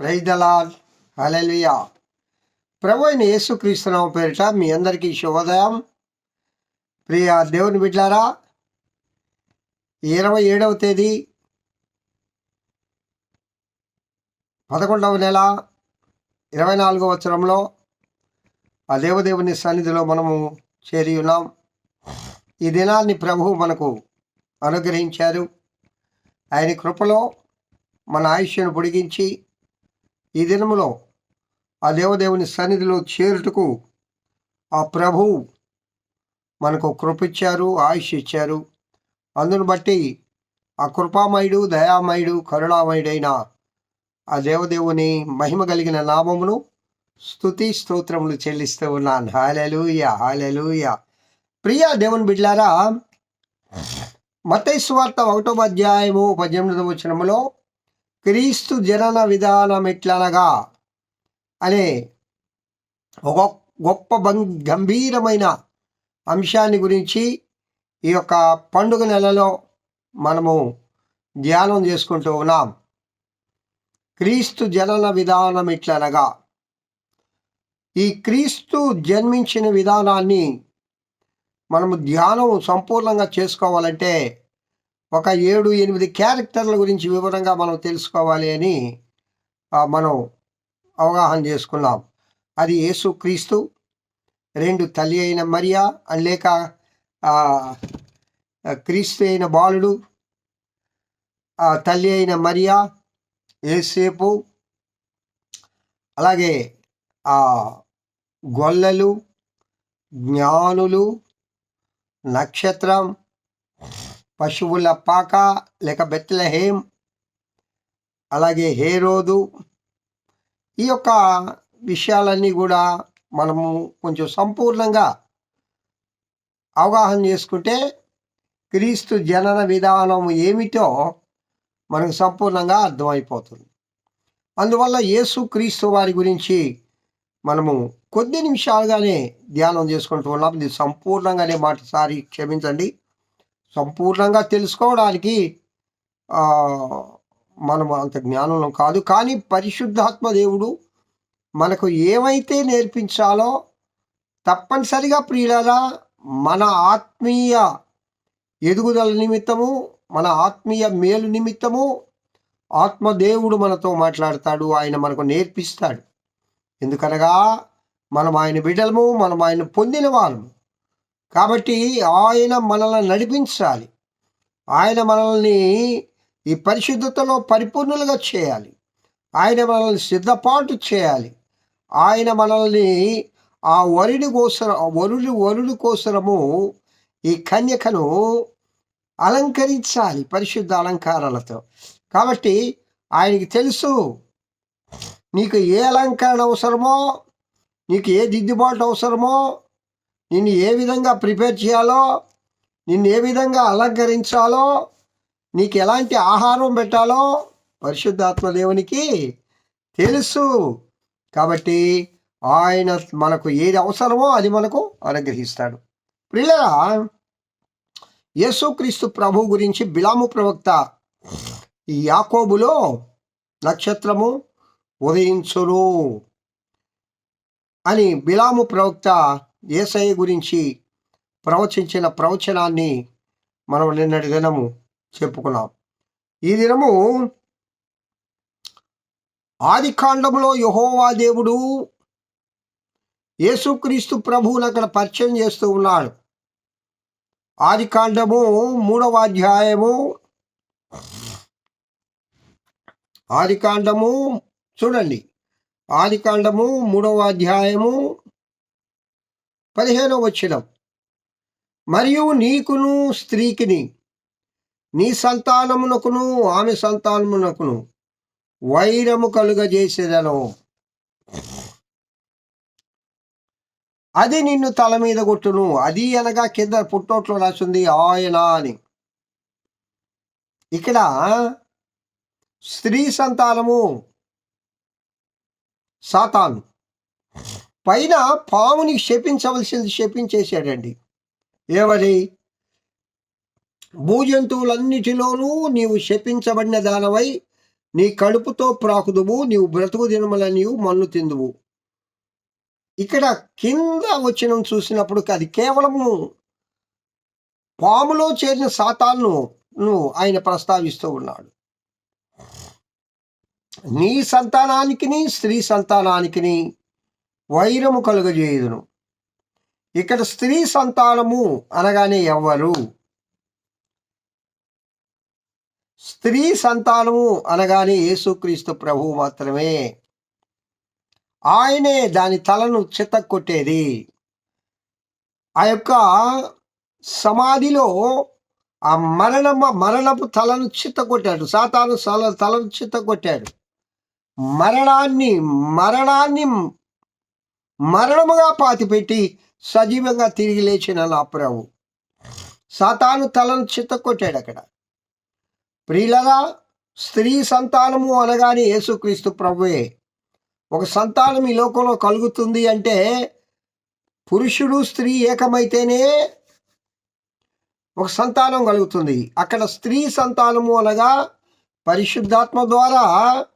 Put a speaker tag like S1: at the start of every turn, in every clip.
S1: ప్రైదలాల్ దలాల్ ప్రభు అయిన యేసుక్రీస్తునామ పేరిట మీ అందరికీ శుభోదయం. ప్రియ దేవుని బిడ్డారా ఇరవై ఏడవ తేదీ పదకొండవ నెల ఇరవై నాలుగవ వచ్చరంలో ఆ దేవదేవుని సన్నిధిలో మనము చేరి ఉన్నాం. ఈ దినాన్ని ప్రభువు మనకు అనుగ్రహించారు. ఆయన కృపలో మన ఆయుష్యను పొడిగించి ఈ దినములో ఆ దేవదేవుని సన్నిధిలో చేరుటకు ఆ ప్రభు మనకు కృపిచ్చారు ఆయుష్ ఇచ్చారు అందును బట్టి ఆ కృపామయుడు దయామయుడు కరుణామయుడైన ఆ దేవదేవుని మహిమ కలిగిన నామమును స్తుతి స్తోత్రములు చెల్లిస్తూ ఉన్నాను. హాలెలూయ హాలెలూయ ప్రియ దేవుని బిడ్లారా మతైస్వార్త ఒకటో అధ్యాయము పద్దెనిమిదవ వచనములో క్రీస్తు జనన విధానం ఎట్లనగా? అనే ఒక గొప్ప గంభీరమైన అంశాన్ని గురించి ఈ యొక్క పండుగ నెలలో మనము ధ్యానం చేసుకుంటూ ఉన్నాం. క్రీస్తు జనన విధానం ఇట్లనగా ఈ క్రీస్తు జన్మించిన విధానాన్ని మనము ధ్యానం సంపూర్ణంగా చేసుకోవాలంటే ఒక ఏడు ఎనిమిది క్యారెక్టర్ల గురించి వివరంగా మనం తెలుసుకోవాలి అని మనం అవగాహన చేసుకున్నాం. అది యేసు క్రీస్తు రెండు తల్లి అయిన మరియా అని లేక క్రీస్తు అయిన బాలుడు తల్లి అయిన మరియా ఏసేపు అలాగే గొల్లలు జ్ఞానులు నక్షత్రం పశువుల పాక లేక బెత్లహేం అలాగే హేరోదు ఈ యొక్క విషయాలన్నీ కూడా మనము కొంచెం సంపూర్ణంగా అవగాహన చేసుకుంటే క్రీస్తు జనన విధానం ఏమిటో మనకు సంపూర్ణంగా అర్థమైపోతుంది. అందువల్ల యేసు క్రీస్తు వారి గురించి మనము కొద్ది నిమిషాలుగానే ధ్యానం చేసుకుంటూ ఉన్నాం. ఇది సంపూర్ణంగానే మాటసారి క్షమించండి. సంపూర్ణంగా తెలుసుకోవడానికి మనం అంత జ్ఞానం కాదు. కానీ పరిశుద్ధాత్మ దేవుడు మనకు ఏమైతే నేర్పించాలో తప్పనిసరిగా ప్రియులరా మన ఆత్మీయ ఎదుగుదల నిమిత్తము మన ఆత్మీయ మేలు నిమిత్తము ఆత్మదేవుడు మనతో మాట్లాడతాడు ఆయన మనకు నేర్పిస్తాడు. ఎందుకనగా మనం ఆయన బిడ్డలము మనం ఆయన పొందిన వాళ్ళము కాబట్టి ఆయన మనల్ని నడిపించాలి. ఆయన మనల్ని ఈ పరిశుద్ధతలో పరిపూర్ణులుగా చేయాలి. ఆయన మనల్ని సిద్ధపాటు చేయాలి. ఆయన మనల్ని ఆ వరుడి కోసర వరుడి వరుడి కోసరము ఈ కన్యకను అలంకరించాలి పరిశుద్ధ అలంకారాలతో. కాబట్టి ఆయనకి తెలుసు నీకు ఏ అలంకరణ అవసరమో నీకు ఏ దిద్దుబాటు అవసరమో నిన్ను ఏ విధంగా ప్రిపేర్ చేయాలో నిన్ను ఏ విధంగా అలంకరించాలో నీకు ఎలాంటి ఆహారం పెట్టాలో పరిశుద్ధాత్మ దేవునికి తెలుసు. కాబట్టి ఆయన మనకు ఏది అవసరమో అది మనకు అనుగ్రహిస్తాడు. ప్రియులరా యేసుక్రీస్తు ప్రభు గురించి బిలాము ప్రవక్త ఈ యాకోబులో నక్షత్రము ఉదయించును అని బిలాము ప్రవక్త ఏసయ్య గురించి ప్రవచించిన ప్రవచనాన్ని మనం నిన్నటి దినము చెప్పుకున్నాం. ఈ దినము ఆది కాండంలో యహోవా దేవుడు యేసుక్రీస్తు ప్రభువును అక్కడ పరిచయం చేస్తూ ఉన్నాడు. ఆది కాండము మూడవ అధ్యాయము ఆది కాండము చూడండి. ఆది కాండము మూడవ అధ్యాయము పదిహేనో వచ్చినం మరియు నీకును స్త్రీకిని నీ సంతానమునకును ఆమె సంతానమునకును వైరము కలుగజేసేదను. అది నిన్ను తల మీద కొట్టును అది అనగా కింద పుట్టోట్లో రాసింది ఆయన అని. ఇక్కడ స్త్రీ సంతానము సాతాను. పైన పాముని శపించవలసింది శపించేశాడండి ఏమని? భూజంతువులన్నిటిలోనూ నీవు శపించబడిన దానవై నీ కడుపుతో ప్రాకుదువు నీవు బ్రతుకు దినముల నీవు మన్ను తిందువు. ఇక్కడ కింద వచ్చిన చూసినప్పుడు అది కేవలము పాములో చేరిన శాతాలను ఆయన ప్రస్తావిస్తూ ఉన్నాడు. నీ సంతానానికి స్త్రీ సంతానానికి వైరము కలుగజేయుదును. ఇక్కడ స్త్రీ సంతానము అనగానే ఎవరు? స్త్రీ సంతానము అనగానే యేసుక్రీస్తు ప్రభువు మాత్రమే. ఆయనే దాని తలను చిత్తకొట్టేది ఆ యొక్క సమాధిలో ఆ మరణమ మరణపు తలను చిత్తకొట్టాడు సాతాను తల తలను చిత్తకొట్టాడు మరణాన్ని మరణాన్ని మరణముగా పాతిపెట్టి సజీవంగా తిరిగి లేచిన నా ప్రభు. సాతాను తలను చిత్తకొట్టాడు అక్కడ. ప్రియులరా స్త్రీ సంతానము అనగానే యేసుక్రీస్తు ప్రభువే. ఒక సంతానం ఈ లోకంలో కలుగుతుంది అంటే పురుషుడు స్త్రీ ఏకమైతేనే ఒక సంతానం కలుగుతుంది. అక్కడ స్త్రీ సంతానము అనగా పరిశుద్ధాత్మ ద్వారా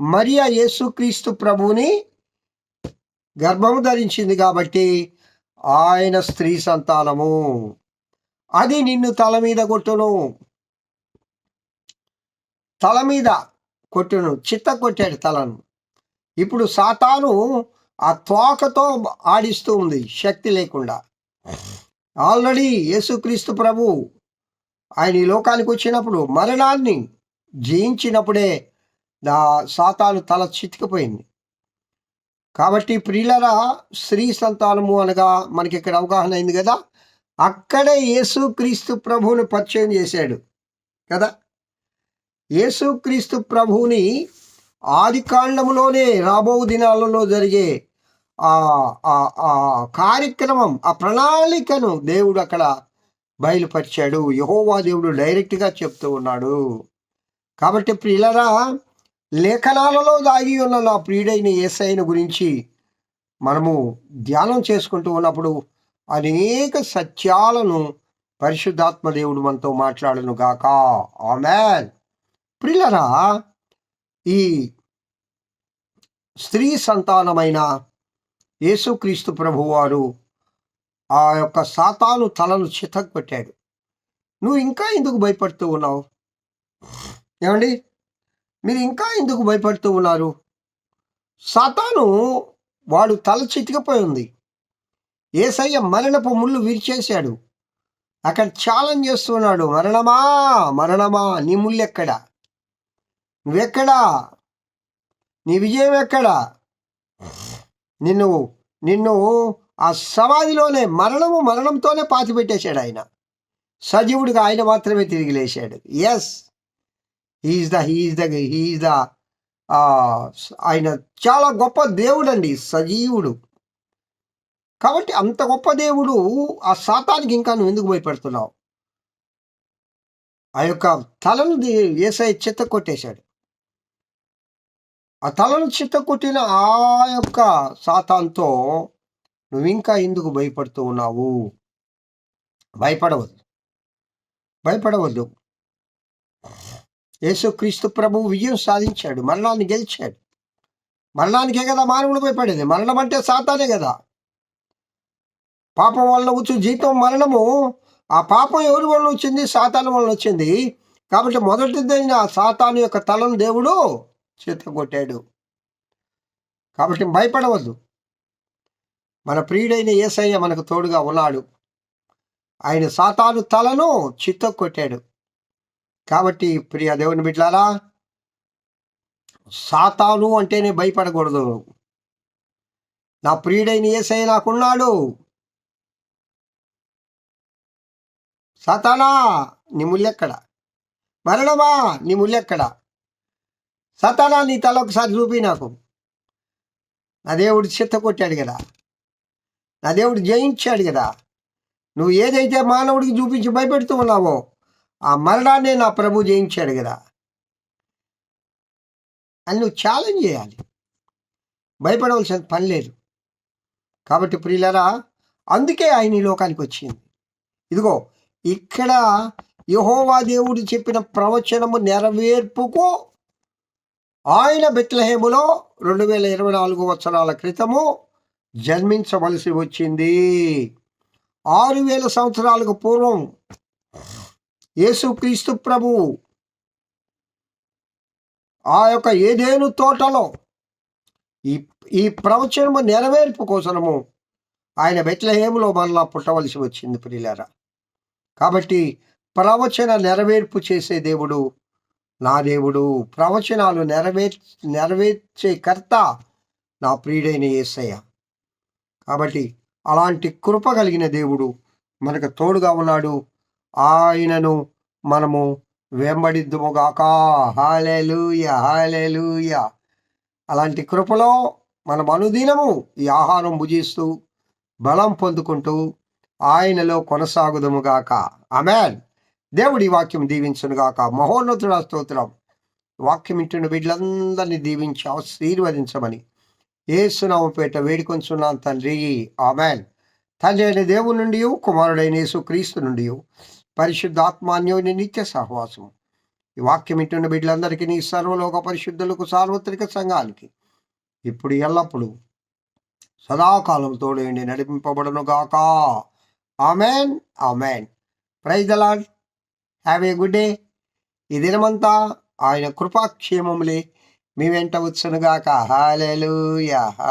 S1: మరియా యేసుక్రీస్తు ప్రభువుని గర్భము ధరించింది కాబట్టి ఆయన స్త్రీ సంతానము. అది నిన్ను తల మీద కొట్టును. తల మీద కొట్టును. చిత్త కొట్టాడు తలను. ఇప్పుడు సాతాను ఆ త్వాకతో ఆడిస్తూ ఉంది. శక్తి లేకుండా. ఆల్రెడీ యేసుక్రీస్తు ప్రభు ఆయన ఈ లోకానికి వచ్చినప్పుడు మరణాన్ని జయించినప్పుడే దా సాతాను తల చితికిపోయింది. కాబట్టి ప్రియులరా స్త్రీ సంతానము అనగా మనకి ఇక్కడ అవగాహన అయింది కదా అక్కడే యేసుక్రీస్తు ప్రభువుని పరిచయం చేశాడు కదా. యేసుక్రీస్తు ప్రభువుని ఆది కాండములోనే రాబో దినాలలో జరిగే ఆ కార్యక్రమం ఆ ప్రణాళికను దేవుడు అక్కడ బయలుపరిచాడు. యహోవా దేవుడు డైరెక్ట్గా చెప్తూ ఉన్నాడు. కాబట్టి ప్రియులరా లేఖనాలలో దాగి ఉన్న నా ప్రియుడైన ఏసైన గురించి మనము ధ్యానం చేసుకుంటూ ఉన్నప్పుడు అనేక సత్యాలను పరిశుద్ధాత్మ దేవుడు మనతో మాట్లాడను గాక. ఆమెన్. ప్రిలరా ఈ స్త్రీ సంతానమైన యేసుక్రీస్తు ప్రభువారు ఆ యొక్క సాతాను తలను చితక్కొట్టాడు నువ్వు ఇంకా ఎందుకు భయపడుతూ ఉన్నావు? ఏమండి? మీరు ఇంకా ఎందుకు భయపడుతూ ఉన్నారు? సాతాను వాడు తల చితికిపోయి ఉంది ఏసయ్య మరణపు ముళ్ళు విరిచేశాడు. అక్కడ ఛాలెంజ్ చేస్తున్నాడు మరణమా మరణమా నీ ముళ్ళు ఎక్కడా నువ్వెక్కడా? నీ విజయం ఎక్కడా? నిన్ను నిన్ను ఆ సమాధిలోనే మరణము మరణంతోనే పాతిపెట్టేశాడు ఆయన. సజీవుడిగా ఆయన మాత్రమే తిరిగి లేచాడు. Yes he's the he's the he's the ఆయన చాలా గొప్ప దేవుడు అండి సజీవుడు. కాబట్టి అంత గొప్ప దేవుడు ఆ శాతానికి ఇంకా నువ్వు ఎందుకు భయపెడుతున్నావు? ఆ యొక్క తలను ఏసై చెత్త కొట్టేశాడు. ఆ తలను చిత్త కొట్టిన ఆ యొక్క సాతాంతో నువ్వు ఇంకా ఎందుకు భయపడుతూ ఉన్నావు? భయపడవద్దు. భయపడవద్దు. యేసుక్రీస్తు ప్రభు విజయం సాధించాడు. మరణాన్ని గెలిచాడు. మరణానికే కదా మానవుడు భయపడేది. మరణం అంటే సాతానే కదా. పాపం వల్ల వచ్చు జీతం మరణము. ఆ పాపం ఎవరి వలన వచ్చింది? సాతాను వల్ల వచ్చింది. కాబట్టి మొదటిదైన సాతాను యొక్క తలను దేవుడు కొట్టాడు కాబట్టి భయపడవద్దు. మన ప్రియుడైన ఏసయ్య మనకు తోడుగా ఉన్నాడు. ఆయన సాతాను తలను చిత్త కొట్టాడు కాబట్టి ప్రియ దేవుని బిడ్లారా సాతాను అంటేనే భయపడకూడదు. నా ప్రియుడైన ఏసై నాకున్నాడు. సాతానా నీ ముళ్ళెక్కడ మరణమా నీ ముళ్ళెక్కడ సతానా నీ తల ఒకసారి చూపి నాకు. నా దేవుడు చిత్త కొట్టాడు కదా. నా దేవుడు జయించాడు కదా. నువ్వు ఏదైతే మానవుడికి చూపించి భయపెడుతూ ఉన్నావో ఆ మరణాన్ని నా ప్రభు జయించాడు కదా. అని నువ్వు ఛాలెంజ్ చేయాలి. భయపడవలసిన పని లేదు. కాబట్టి ప్రియులరా అందుకే ఆయన ఈ లోకానికి వచ్చింది. ఇదిగో ఇక్కడ యహోవా దేవుడు చెప్పిన ప్రవచనము నెరవేర్పుకు ఆయన బెత్లహేములో రెండు వేల ఇరవై నాలుగు సంవత్సరాల క్రితము జన్మించవలసి వచ్చింది. ఆరు వేల సంవత్సరాలకు పూర్వం యేసుక్రీస్తు ప్రభువు ఆ యొక్క ఏదేను తోటలో ఈ ఈ ప్రవచనము నెరవేర్పు కోసము ఆయన బెట్లహేములో మరలా పుట్టవలసి వచ్చింది ప్రియులారా. కాబట్టి ప్రవచన నెరవేర్పు చేసే దేవుడు నా దేవుడు ప్రవచనాలు నెరవేర్ నెరవేర్చే కర్త నా ప్రియుడైన యేసయ్య కాబట్టి అలాంటి కృప కలిగిన దేవుడు మనకు తోడుగా ఉన్నాడు. ఆయనను మనము వెంబడిద్దుముగాక. హాలెలుయ హాలెలుయ అలాంటి కృపలో మనం అనుదినము ఈ ఆహారం భుజిస్తూ బలం పొందుకుంటూ ఆయనలో కొనసాగుదముగాక. అమెన్ దేవుడి వాక్యం దీవించునుగాక. మహోన్నతుడ స్తోత్రం. వాక్యం ఇంటున్న బిడ్డలందరినీ దీవించి ఆశీర్వదించమని ఏసునామపేట వేడుకొంచున్నాను తండ్రి. ఆమెన్. తండ్రి అయిన దేవుని నుండి కుమారుడైన యేసు క్రీస్తు నుండి పరిశుద్ధాత్మాన్యోని నిత్య సహవాసం ఈ వాక్యం ఇంటున్న బిడ్డలందరికీ నీ సర్వలోక పరిశుద్ధులకు సార్వత్రిక సంఘానికి ఇప్పుడు ఎల్లప్పుడూ సదాకాలం తోడేండి నడిపింపబడను గాక. Amen amen. Praise the Lord have a good day. ఈ దినమంతా ఆయన కృపాక్షేమములే మీ వెంట వచ్చునుగాక హాలెలూయా